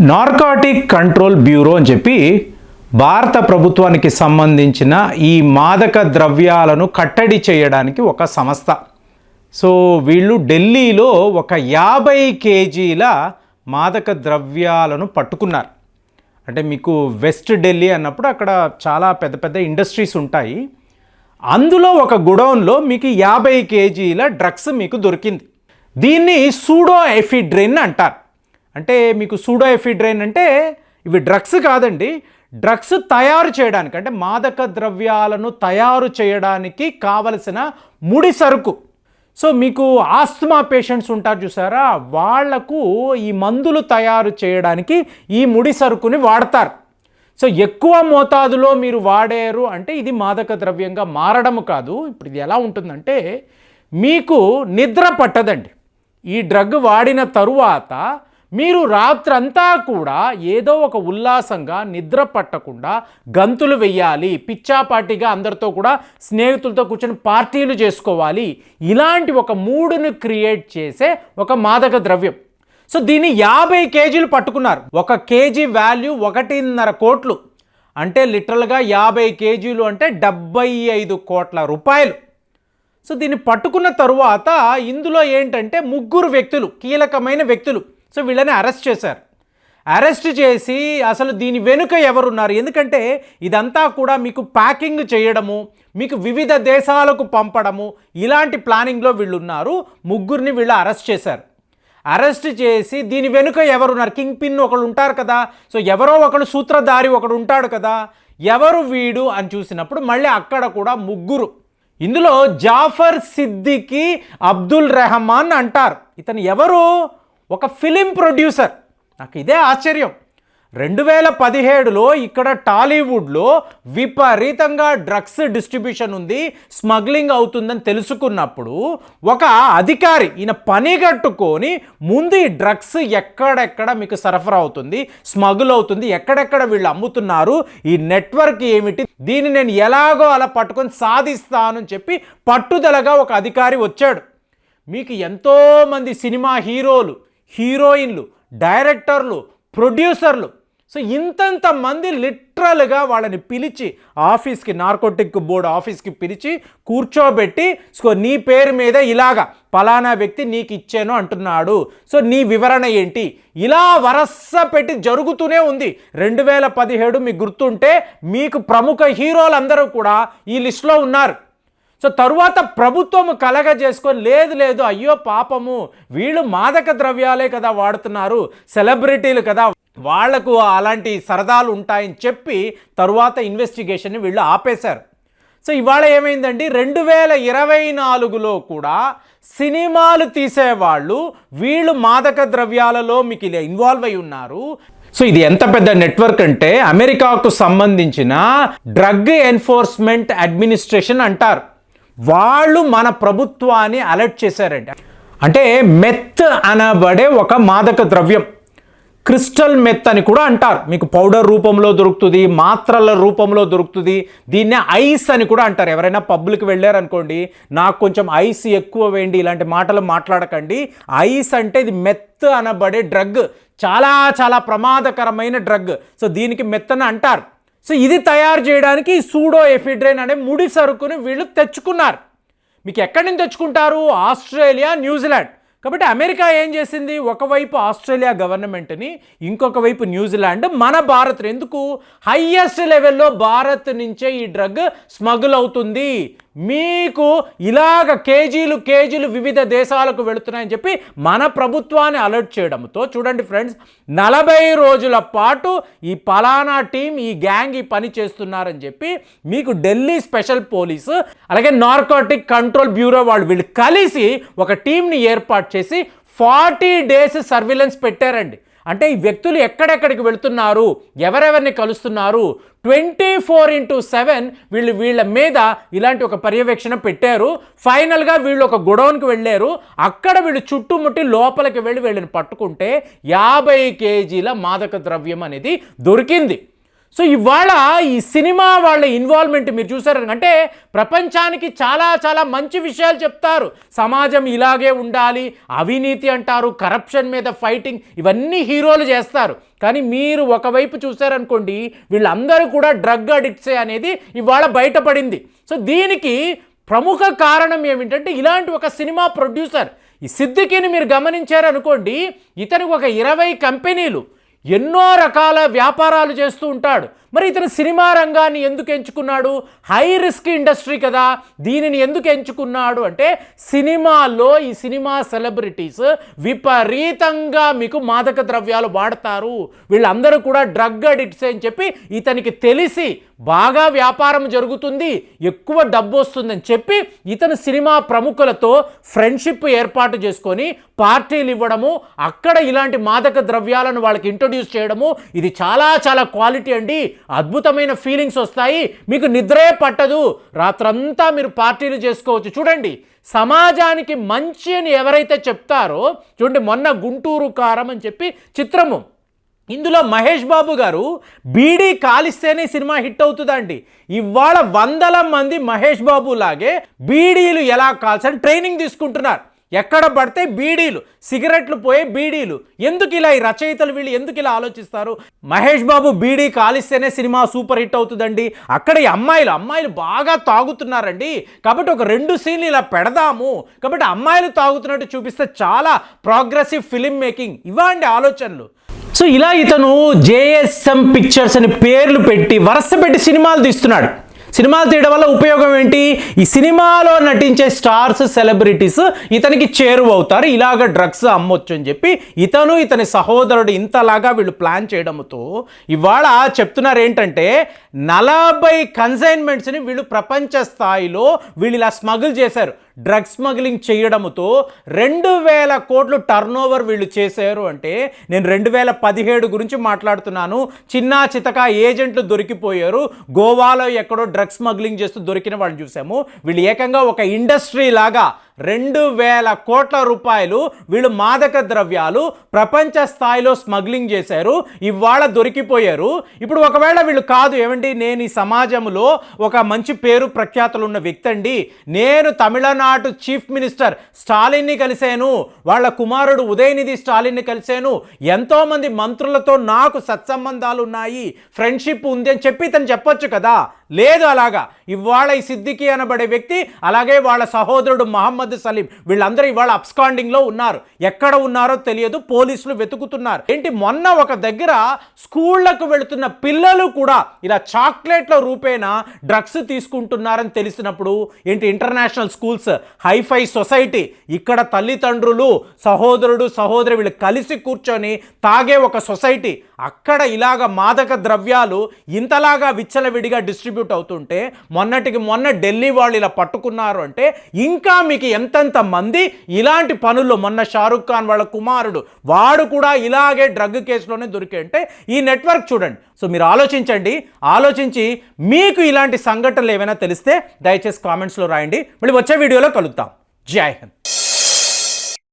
Narcotic control bureau అని చెప్పి భారత ప్రభుత్వానికి సంబంధించిన ఈ మాదక ద్రవ్యాలను కట్టడి చేయడానికి ఒక సంస్థ. సో వీళ్ళు ఢిల్లీలో ఒక యాభై కేజీల మాదక ద్రవ్యాలను పట్టుకున్నారు. అంటే మీకు వెస్ట్ ఢిల్లీ అన్నప్పుడు అక్కడ చాలా పెద్ద పెద్ద ఇండస్ట్రీస్ ఉంటాయి. అందులో ఒక గుడౌన్లో మీకు యాభై కేజీల డ్రగ్స్ మీకు దొరికింది. దీన్ని సూడో ఎఫిడ్రిన్ అంటారు. అంటే మీకు సూడో ఎఫిడ్రైన్ అంటే ఇవి డ్రగ్స్ కాదండి. డ్రగ్స్ తయారు చేయడానికి అంటే మాదక ద్రవ్యాలను తయారు చేయడానికి కావలసిన ముడి సరుకు. సో మీకు ఆస్తమా పేషెంట్స్ ఉంటారు చూసారా? వాళ్ళకు ఈ మందులు తయారు చేయడానికి ఈ ముడి సరుకుని వాడతారు. సో ఎక్కువ మోతాదులో మీరు వాడారు అంటే ఇది మాదక ద్రవ్యంగా మారడం కాదు. ఇప్పుడు ఇది ఎలా ఉంటుందంటే మీకు నిద్ర పట్టదండి. ఈ డ్రగ్ వాడిన తరువాత మీరు రాత్రంతా కూడా ఏదో ఒక ఉల్లాసంగా నిద్ర పట్టకుండా గంతులు వెయ్యాలి పిచ్చాపాటిగా అందరితో కూడా స్నేహితులతో కూర్చొని పార్టీలు చేసుకోవాలి. ఇలాంటి ఒక మూడును క్రియేట్ చేసే ఒక మాదక ద్రవ్యం. సో దీన్ని యాభై కేజీలు పట్టుకున్నారు. ఒక కేజీ వాల్యూ ఒకటిన్నర కోట్లు. అంటే లిటరల్గా యాభై కేజీలు అంటే డెబ్బై ఐదు కోట్ల రూపాయలు. సో దీన్ని పట్టుకున్న తరువాత ఇందులో ఏంటంటే ముగ్గురు వ్యక్తులు కీలకమైన వ్యక్తులు. సో వీళ్ళని అరెస్ట్ చేశారు. అరెస్ట్ చేసి అసలు దీని వెనుక ఎవరున్నారు? ఎందుకంటే ఇదంతా కూడా మీకు ప్యాకింగ్ చేయడము మీకు వివిధ దేశాలకు పంపడము ఇలాంటి ప్లానింగ్లో వీళ్ళు ఉన్నారు ముగ్గురిని వీళ్ళు అరెస్ట్ చేశారు. అరెస్ట్ చేసి దీని వెనుక ఎవరున్నారు? కింగ్ పిన్ ఒకడు ఉంటారు కదా. సో ఎవరో ఒకడు సూత్రధారి ఒకడు ఉంటాడు కదా. ఎవరు వీడు అని చూసినప్పుడు మళ్ళీ అక్కడ కూడా ముగ్గురు. ఇందులో జాఫర్ సిద్దికి అబ్దుల్ రెహమాన్ అంటారు. ఇతను ఎవరు? ఒక ఫిలిం ప్రొడ్యూసర్ నాకు ఇదే ఆశ్చర్యం. రెండు వేల పదిహేడులో ఇక్కడ టాలీవుడ్లో విపరీతంగా డ్రగ్స్ డిస్ట్రిబ్యూషన్ ఉంది స్మగ్లింగ్ అవుతుందని తెలుసుకున్నప్పుడు ఒక అధికారి ఈయన పని కట్టుకొని ముందు ఈ డ్రగ్స్ ఎక్కడెక్కడ మీకు సరఫరా అవుతుంది స్మగుల్ అవుతుంది ఎక్కడెక్కడ వీళ్ళు అమ్ముతున్నారు ఈ నెట్వర్క్ ఏమిటి దీన్ని నేను ఎలాగో అలా పట్టుకొని సాధిస్తాను అని చెప్పి పట్టుదలగా ఒక అధికారి వచ్చాడు. మీకు ఎంతోమంది సినిమా హీరోలు హీరోయిన్లు డైరెక్టర్లు ప్రొడ్యూసర్లు. సో ఇంతంత మంది లిటరల్గా వాళ్ళని పిలిచి ఆఫీస్కి నార్కోటిక్ బోర్డు ఆఫీస్కి పిలిచి కూర్చోబెట్టి సో నీ పేరు మీద ఇలాగా పలానా వ్యక్తి నీకు ఇచ్చాను అంటున్నాడు. సో నీ వివరణ ఏంటి? ఇలా వరస పెట్టి జరుగుతూనే ఉంది. రెండు వేల పదిహేడు మీకు గుర్తుంటే మీకు ప్రముఖ హీరోలందరూ కూడా ఈ లిస్టులో ఉన్నారు. సో తరువాత ప్రభుత్వం కలగ చేసుకొని లేదు లేదు అయ్యో పాపము వీళ్ళు మాదక ద్రవ్యాలే కదా వాడుతున్నారు సెలబ్రిటీలు కదా వాళ్ళకు అలాంటి సరదాలు ఉంటాయని చెప్పి తరువాత ఇన్వెస్టిగేషన్ని వీళ్ళు ఆపేశారు. సో ఇవాళ ఏమైందండి రెండు వేల ఇరవై నాలుగులో కూడా సినిమాలు తీసేవాళ్ళు వీళ్ళు మాదక ద్రవ్యాలలో మీకు ఇలా ఇన్వాల్వ్ అయి ఉన్నారు. సో ఇది ఎంత పెద్ద నెట్వర్క్ అంటే అమెరికాకు సంబంధించిన డ్రగ్ ఎన్ఫోర్స్మెంట్ అడ్మినిస్ట్రేషన్ అంటారు. వాళ్ళు మన ప్రభుత్వాన్ని అలర్ట్ చేశారంట. అంటే మెత్ అనబడే ఒక మాదక ద్రవ్యం. క్రిస్టల్ మెత్ అని కూడా అంటారు. మీకు పౌడర్ రూపంలో దొరుకుతుంది మాత్రల రూపంలో దొరుకుతుంది దీన్నే ఐస్ అని కూడా అంటారు. ఎవరైనా పబ్లిక్ వెళ్ళారనుకోండి నాకు కొంచెం ఐస్ ఎక్కువ వేయండి ఇలాంటి మాటలు మాట్లాడకండి. ఐస్ అంటే ఇది మెత్ అనబడే డ్రగ్. చాలా చాలా ప్రమాదకరమైన డ్రగ్. సో దీనికి మెత్తని అంటారు. సో ఇది తయారు చేయడానికి సూడో ఎఫిడ్రైన్ అనే ముడి సరుకుని వీళ్ళు తెచ్చుకున్నారు. మీకు ఎక్కడి నుంచి తెచ్చుకుంటారు? Australia New Zealand. కాబట్టి అమెరికా ఏం చేసింది? ఒకవైపు ఆస్ట్రేలియా గవర్నమెంట్ని ఇంకొక వైపు న్యూజిలాండ్ మన భారత్ ఎందుకు? హయ్యెస్ట్ లెవెల్లో భారత్ నుంచే ఈ డ్రగ్ స్మగుల్ అవుతుంది. మీకు ఇలాగ కేజీలు కేజీలు వివిధ దేశాలకు వెళుతున్నాయని చెప్పి మన ప్రభుత్వాన్ని అలర్ట్ చేయడంతో చూడండి ఫ్రెండ్స్ నలభై రోజుల పాటు ఈ పలానా టీం ఈ గ్యాంగ్ ఈ పని చేస్తున్నారని చెప్పి మీకు ఢిల్లీ స్పెషల్ పోలీసు అలాగే నార్కోటిక్ కంట్రోల్ బ్యూరో వాళ్ళు వీళ్ళు కలిసి ఒక టీంని ఏర్పాటు చేసి ఫార్టీ డేస్ సర్విలెన్స్ పెట్టారండి. అంటే ఈ వ్యక్తులు ఎక్కడెక్కడికి వెళుతున్నారు ఎవరెవరిని కలుస్తున్నారు ట్వంటీ ఫోర్ ఇంటూ సెవెన్ వీళ్ళు వీళ్ళ మీద ఇలాంటి ఒక పర్యవేక్షణ పెట్టారు. ఫైనల్గా వీళ్ళు ఒక గొడౌన్కి వెళ్ళారు. అక్కడ వీళ్ళు చుట్టుముట్టి లోపలికి వెళ్ళి వీళ్ళని పట్టుకుంటే యాభై కేజీల మాదక ద్రవ్యం అనేది దొరికింది. సో ఇవాళ ఈ సినిమా వాళ్ళ ఇన్వాల్వ్మెంట్ మీరు చూసారు అంటే ప్రపంచానికి చాలా చాలా మంచి విషయాలు చెప్తారు. సమాజం ఇలాగే ఉండాలి అవినీతి అంటారు కరప్షన్ మీద ఫైటింగ్ ఇవన్నీ హీరోలు చేస్తారు. కానీ మీరు ఒకవైపు చూసారనుకోండి వీళ్ళందరూ కూడా డ్రగ్ అడిక్ట్సే అనేది ఇవాళ బయటపడింది. సో దీనికి ప్రముఖ కారణం ఏమిటంటే ఇలాంటి ఒక సినిమా ప్రొడ్యూసర్ ఈ సిద్దికిని మీరు గమనించారనుకోండి ఇతనికి ఒక ఇరవై కంపెనీలు ఎన్నో రకాల వ్యాపారాలు చేస్తూ ఉంటాడు. మరి ఇతను సినిమా రంగాన్ని ఎందుకు ఎంచుకున్నాడు? హై రిస్క్ ఇండస్ట్రీ కదా దీనిని ఎందుకు ఎంచుకున్నాడు అంటే సినిమాలో ఈ సినిమా సెలబ్రిటీస్ విపరీతంగా మీకు మాదక ద్రవ్యాలు వాడతారు. వీళ్ళందరూ కూడా డ్రగ్ అడిక్ట్స్ అని చెప్పి ఇతనికి తెలిసి బాగా వ్యాపారం జరుగుతుంది ఎక్కువ డబ్బు వస్తుందని చెప్పి ఇతను సినిమా ప్రముఖులతో ఫ్రెండ్షిప్ ఏర్పాటు చేసుకొని పార్టీలు ఇవ్వడము అక్కడ ఇలాంటి మాదక ద్రవ్యాలను వాళ్ళకి ఇంట్రొడ్యూస్ చేయడము ఇది చాలా చాలా క్వాలిటీ అండి. అద్భుతమైన ఫీలింగ్స్ వస్తాయి. మీకు నిద్రే పట్టదు. రాత్రంతా మీరు పార్టీలు చేసుకోవచ్చు. చూడండి సమాజానికి మంచి అని ఎవరైతే చెప్తారో చూడండి మొన్న గుంటూరు కారం అని చెప్పి చిత్రము. ఇందులో మహేష్ బాబు గారు బీడీ కాలిస్తేనే సినిమా హిట్ అవుతుందండి. ఇవాళ వందల మంది మహేష్ బాబు లాగే బీడీలు ఎలా కాల్చని ట్రైనింగ్ తీసుకుంటున్నారు. ఎక్కడ పడితే బీడీలు సిగరెట్లు పోయే బీడీలు. ఎందుకు ఇలా ఈ రచయితలు వీళ్ళు ఎందుకు ఇలా ఆలోచిస్తారు? మహేష్ బాబు బీడీ కాలిస్తేనే సినిమా సూపర్ హిట్ అవుతుందండి. అక్కడ ఈ అమ్మాయిలు అమ్మాయిలు బాగా తాగుతున్నారండి. కాబట్టి ఒక రెండు సీన్లు ఇలా పెడదాము. కాబట్టి అమ్మాయిలు తాగుతున్నట్టు చూపిస్తే చాలా ప్రోగ్రెసివ్ ఫిలిం మేకింగ్. ఇవ్వండి ఆలోచనలు. సో ఇలా ఇతను జేఎస్ఎం పిక్చర్స్ అని పేర్లు పెట్టి వరుస పెట్టి సినిమాలు తీస్తున్నాడు. సినిమాలు తీయడం వల్ల ఉపయోగం ఏంటి? ఈ సినిమాలో నటించే స్టార్స్ సెలబ్రిటీస్ ఇతనికి చేరువవుతారు. ఇలాగ డ్రగ్స్ అమ్మొచ్చు అని చెప్పి ఇతను ఇతని సహోదరుడు ఇంతలాగా వీళ్ళు ప్లాన్ చేయడంతో ఇవాళ చెప్తున్నారు ఏంటంటే నలభై కన్సైన్మెంట్స్ని వీళ్ళు ప్రపంచ స్థాయిలో వీళ్ళు ఇలా స్మగుల్ చేశారు. డ్రగ్ స్మగ్లింగ్ చేయడంతో రెండు వేల కోట్లు టర్న్ ఓవర్ వీళ్ళు చేశారు అంటే నేను రెండు వేల పదిహేడు గురించి మాట్లాడుతున్నాను. చిన్న చితక ఏజెంట్లు దొరికిపోయారు. గోవాలో ఎక్కడో డ్రగ్ స్మగ్లింగ్ చేస్తూ దొరికిన వాళ్ళు చూసాము. వీళ్ళు ఏకంగా ఒక ఇండస్ట్రీ లాగా రెండు వేల కోట్ల రూపాయలు వీళ్ళు మాదక ద్రవ్యాలు ప్రపంచ స్థాయిలో స్మగ్లింగ్ చేశారు. ఇవాళ దొరికిపోయారు. ఇప్పుడు ఒకవేళ వీళ్ళు కాదు ఏమండి? నేను ఈ సమాజంలో ఒక మంచి పేరు ప్రఖ్యాతులు ఉన్న వ్యక్తి అండి. నేను తమిళనాడు చీఫ్ మినిస్టర్ స్టాలిన్ని కలిశాను. వాళ్ళ కుమారుడు ఉదయనిధి స్టాలిన్ని కలిశాను. ఎంతోమంది మంత్రులతో నాకు సత్సంబంధాలు ఉన్నాయి. ఫ్రెండ్షిప్ ఉంది అని చెప్పి ఇతను చెప్పొచ్చు కదా? లేదు అలాగా. ఇవాళ ఈ సిద్దికి అనబడే వ్యక్తి అలాగే వాళ్ళ సహోదరుడు మహమ్మద్ సలీం. వీళ్ళందరూ ఇవాళ అబ్స్కాండింగ్లో ఉన్నారు. ఎక్కడ ఉన్నారో తెలియదు పోలీసులు వెతుకుతున్నారు. ఏంటి మొన్న ఒక దగ్గర స్కూళ్ళకు వెళుతున్న పిల్లలు కూడా ఇలా చాక్లెట్ల రూపేణ డ్రగ్స్ తీసుకుంటున్నారని తెలిసినప్పుడు ఏంటి ఇంటర్నేషనల్ స్కూల్స్ హైఫై సొసైటీ ఇక్కడ తల్లిదండ్రులు సహోదరుడు సహోదరి వీళ్ళు కలిసి కూర్చొని తాగే ఒక సొసైటీ అక్కడ ఇలాగ మాదక ద్రవ్యాలు ఇంతలాగా విచ్చలవిడిగా డిస్ట్రిబ్యూట్ అవుతుంటే మొన్నటికి మొన్న ఢిల్లీ వాళ్ళు ఇలా పట్టుకున్నారు అంటే ఇంకా మీకు ఎంతెంత మంది ఇలాంటి పనుల్లో మొన్న షారుఖ్ ఖాన్ వాళ్ళ కుమారుడు వాడు కూడా ఇలాగే డ్రగ్ కేసులోనే దొరికే అంటే ఈ నెట్వర్క్ చూడండి. సో మీరు ఆలోచించండి ఆలోచించి మీకు ఇలాంటి సంఘటనలు ఏమైనా తెలిస్తే దయచేసి కామెంట్స్లో రాయండి. మళ్ళీ వచ్చే వీడియోలో కలుద్దాం. జై హింద్.